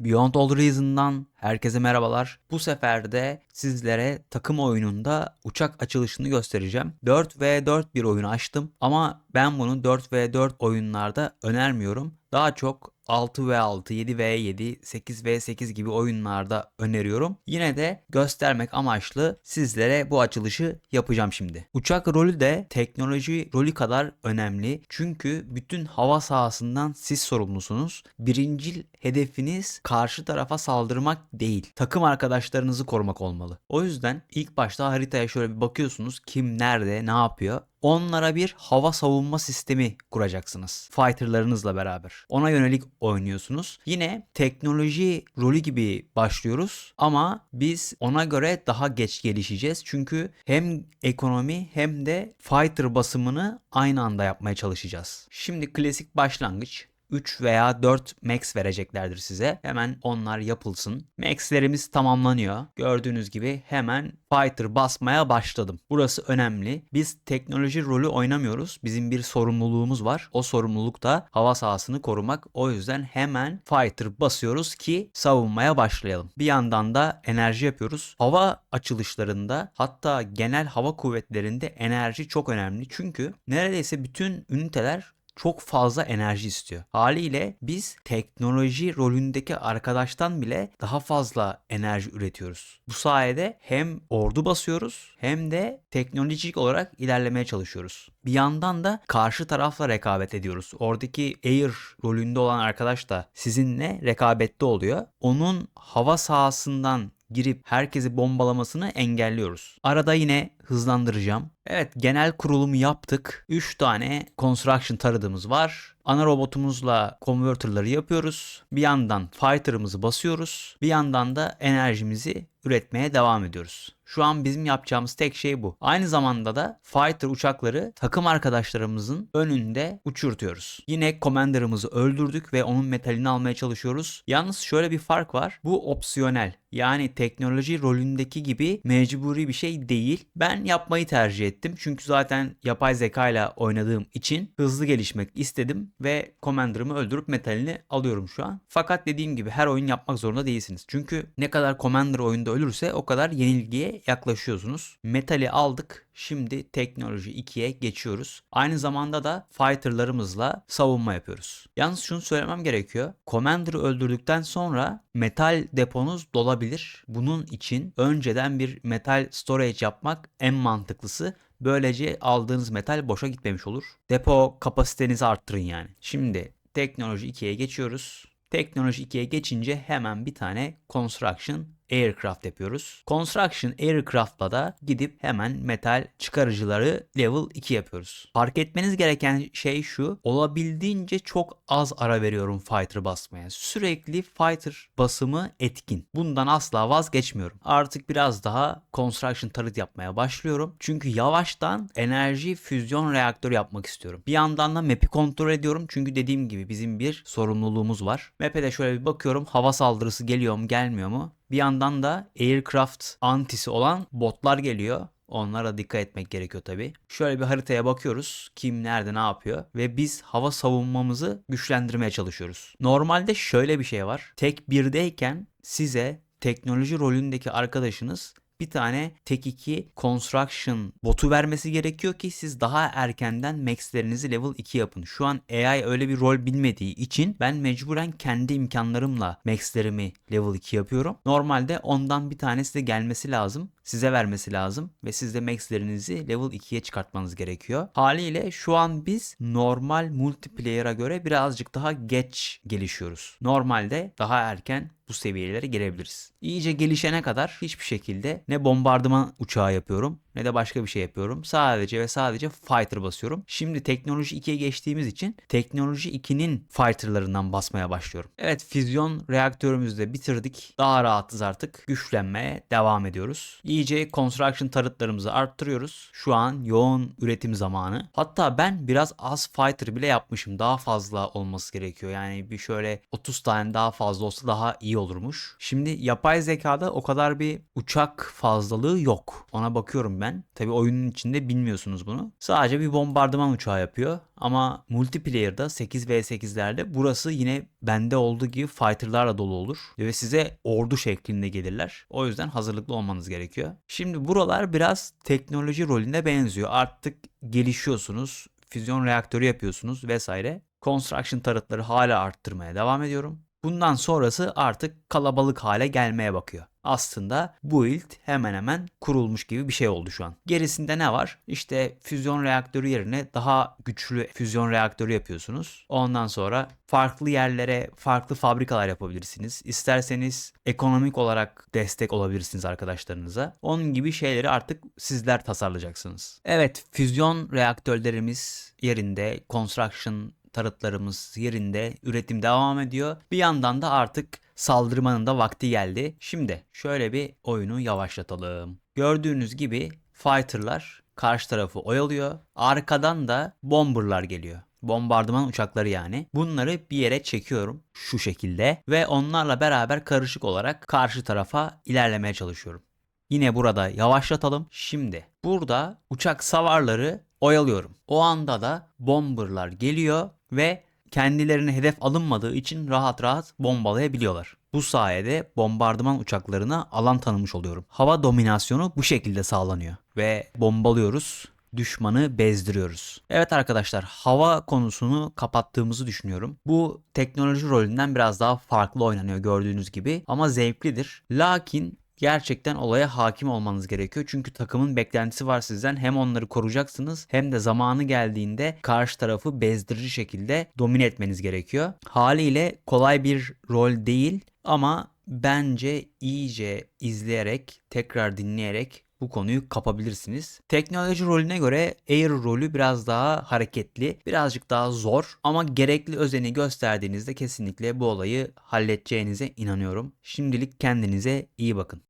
Beyond All Reason'dan herkese merhabalar. Bu sefer de sizlere takım oyununda uçak açılışını göstereceğim. 4v4 bir oyun açtım ama ben bunu 4v4 oyunlarda önermiyorum. Daha çok 6v6, 7v7, 8v8 gibi oyunlarda öneriyorum. Yine de göstermek amaçlı sizlere bu açılışı yapacağım şimdi. Uçak rolü de teknoloji rolü kadar önemli. Çünkü bütün hava sahasından siz sorumlusunuz. Birincil hedefiniz karşı tarafa saldırmak değil. Takım arkadaşlarınızı korumak olmalı. O yüzden ilk başta haritaya şöyle bir bakıyorsunuz. Kim nerede, ne yapıyor? Onlara bir hava savunma sistemi kuracaksınız. Fighter'larınızla beraber. Ona yönelik oynuyorsunuz. Yine teknoloji rolü gibi başlıyoruz ama biz ona göre daha geç gelişeceğiz. Çünkü hem ekonomi hem de fighter basımını aynı anda yapmaya çalışacağız. Şimdi klasik başlangıç. 3 veya 4 max vereceklerdir size. Hemen onlar yapılsın. Max'lerimiz tamamlanıyor. Gördüğünüz gibi hemen fighter basmaya başladım. Burası önemli. Biz teknoloji rolü oynamıyoruz. Bizim bir sorumluluğumuz var. O sorumluluk da hava sahasını korumak. O yüzden hemen fighter basıyoruz ki savunmaya başlayalım. Bir yandan da enerji yapıyoruz. Hava açılışlarında hatta genel hava kuvvetlerinde enerji çok önemli. Çünkü neredeyse bütün üniteler çok fazla enerji istiyor. Haliyle biz teknoloji rolündeki arkadaştan bile daha fazla enerji üretiyoruz. Bu sayede hem ordu basıyoruz hem de teknolojik olarak ilerlemeye çalışıyoruz. Bir yandan da karşı tarafla rekabet ediyoruz. Oradaki air rolünde olan arkadaş da sizinle rekabette oluyor. Onun hava sahasından girip herkesi bombalamasını engelliyoruz. Arada yine hızlandıracağım. Evet genel kurulumu yaptık. 3 tane construction taradığımız var. Ana robotumuzla converter'ları yapıyoruz. Bir yandan fighter'ımızı basıyoruz. Bir yandan da enerjimizi üretmeye devam ediyoruz. Şu an bizim yapacağımız tek şey bu. Aynı zamanda da fighter uçakları takım arkadaşlarımızın önünde uçurtuyoruz. Yine commander'ımızı öldürdük ve onun metalini almaya çalışıyoruz. Yalnız şöyle bir fark var. Bu opsiyonel. Yani teknoloji rolündeki gibi mecburi bir şey değil. Ben yapmayı tercih ettim. Çünkü zaten yapay zeka ile oynadığım için hızlı gelişmek istedim ve commander'ımı öldürüp metalini alıyorum şu an. Fakat dediğim gibi her oyun yapmak zorunda değilsiniz. Çünkü ne kadar commander oyunda ölürse o kadar yenilgiye yaklaşıyorsunuz. Metali aldık. Şimdi teknoloji 2'ye geçiyoruz. Aynı zamanda da fighterlarımızla savunma yapıyoruz. Yalnız şunu söylemem gerekiyor. Commander'ı öldürdükten sonra metal deponuz dolabilir. Bunun için önceden bir metal storage yapmak en mantıklısı. Böylece aldığınız metal boşa gitmemiş olur. Depo kapasitenizi arttırın yani. Şimdi teknoloji 2'ye geçiyoruz. Teknoloji 2'ye geçince hemen bir tane construction aircraft yapıyoruz. Construction aircraft'la da gidip hemen metal çıkarıcıları level 2 yapıyoruz. Fark etmeniz gereken şey şu. Olabildiğince çok az ara veriyorum fighter basmaya. Sürekli fighter basımı etkin. Bundan asla vazgeçmiyorum. Artık biraz daha construction turret yapmaya başlıyorum. Çünkü yavaştan enerji füzyon reaktörü yapmak istiyorum. Bir yandan da map'i kontrol ediyorum. Çünkü dediğim gibi bizim bir sorumluluğumuz var. Map'e de şöyle bir bakıyorum. Hava saldırısı geliyor mu gelmiyor mu? Bir yandan da aircraft antisi olan botlar geliyor. Onlara dikkat etmek gerekiyor tabi. Şöyle bir haritaya bakıyoruz. Kim nerede ne yapıyor. Ve biz hava savunmamızı güçlendirmeye çalışıyoruz. Normalde şöyle bir şey var. Tek birdeyken size teknoloji rolündeki arkadaşınız bir tane tek 2 construction botu vermesi gerekiyor ki siz daha erkenden max'lerinizi level 2 yapın. Şu an AI öyle bir rol bilmediği için ben mecburen kendi imkanlarımla max'lerimi level 2 yapıyorum. Normalde ondan bir tanesi de gelmesi lazım. Size vermesi lazım ve siz de max'lerinizi level 2'ye çıkartmanız gerekiyor. Haliyle şu an biz normal multiplayer'a göre birazcık daha geç gelişiyoruz. Normalde daha erken bu seviyelere gelebiliriz. İyice gelişene kadar hiçbir şekilde ne bombardıman uçağı yapıyorum ne de başka bir şey yapıyorum. Sadece ve sadece fighter basıyorum. Şimdi teknoloji 2'ye geçtiğimiz için teknoloji 2'nin fighterlarından basmaya başlıyorum. Evet füzyon reaktörümüzü de bitirdik. Daha rahatız artık. Güçlenmeye devam ediyoruz. İyice construction tarıtlarımızı arttırıyoruz. Şu an yoğun üretim zamanı. Hatta ben biraz az fighter bile yapmışım. Daha fazla olması gerekiyor. Yani bir şöyle 30 tane daha fazla olsa daha iyi olurmuş. Şimdi yapay zekada o kadar bir uçak fazlalığı yok. Ona bakıyorum ben ben. Tabi oyunun içinde bilmiyorsunuz bunu. Sadece bir bombardıman uçağı yapıyor. Ama multiplayer'da 8v8'lerde burası yine bende olduğu gibi fighter'larla dolu olur. Ve size ordu şeklinde gelirler. O yüzden hazırlıklı olmanız gerekiyor. Şimdi buralar biraz teknoloji rolüne benziyor. Artık gelişiyorsunuz. Füzyon reaktörü yapıyorsunuz vesaire. Construction tarıtları hala arttırmaya devam ediyorum. Bundan sonrası artık kalabalık hale gelmeye bakıyor. Aslında bu build hemen hemen kurulmuş gibi bir şey oldu şu an. Gerisinde ne var? İşte füzyon reaktörü yerine daha güçlü füzyon reaktörü yapıyorsunuz. Ondan sonra farklı yerlere farklı fabrikalar yapabilirsiniz. İsterseniz ekonomik olarak destek olabilirsiniz arkadaşlarınıza. Onun gibi şeyleri artık sizler tasarlayacaksınız. Evet, füzyon reaktörlerimiz yerinde, construction tarıtlarımız yerinde, üretim devam ediyor. Bir yandan da artık saldırmanın da vakti geldi. Şimdi şöyle bir oyunu yavaşlatalım. Gördüğünüz gibi fighter'lar karşı tarafı oyalıyor. Arkadan da bomber'lar geliyor. Bombardıman uçakları yani. Bunları bir yere çekiyorum şu şekilde ve onlarla beraber karışık olarak karşı tarafa ilerlemeye çalışıyorum. Yine burada yavaşlatalım. Şimdi burada uçak savarları oyalıyorum. O anda da bomberlar geliyor ve kendilerine hedef alınmadığı için rahat rahat bombalayabiliyorlar. Bu sayede bombardıman uçaklarına alan tanımış oluyorum. Hava dominasyonu bu şekilde sağlanıyor ve bombalıyoruz düşmanı bezdiriyoruz. Evet arkadaşlar hava konusunu kapattığımızı düşünüyorum. Bu teknoloji rolünden biraz daha farklı oynanıyor gördüğünüz gibi ama zevklidir. Lakin gerçekten olaya hakim olmanız gerekiyor. Çünkü takımın beklentisi var sizden. Hem onları koruyacaksınız hem de zamanı geldiğinde karşı tarafı bezdirici şekilde domine etmeniz gerekiyor. Haliyle kolay bir rol değil ama bence iyice izleyerek, tekrar dinleyerek bu konuyu kapabilirsiniz. Teknoloji rolüne göre Air rolü biraz daha hareketli, birazcık daha zor ama gerekli özeni gösterdiğinizde kesinlikle bu olayı halledeceğinize inanıyorum. Şimdilik kendinize iyi bakın.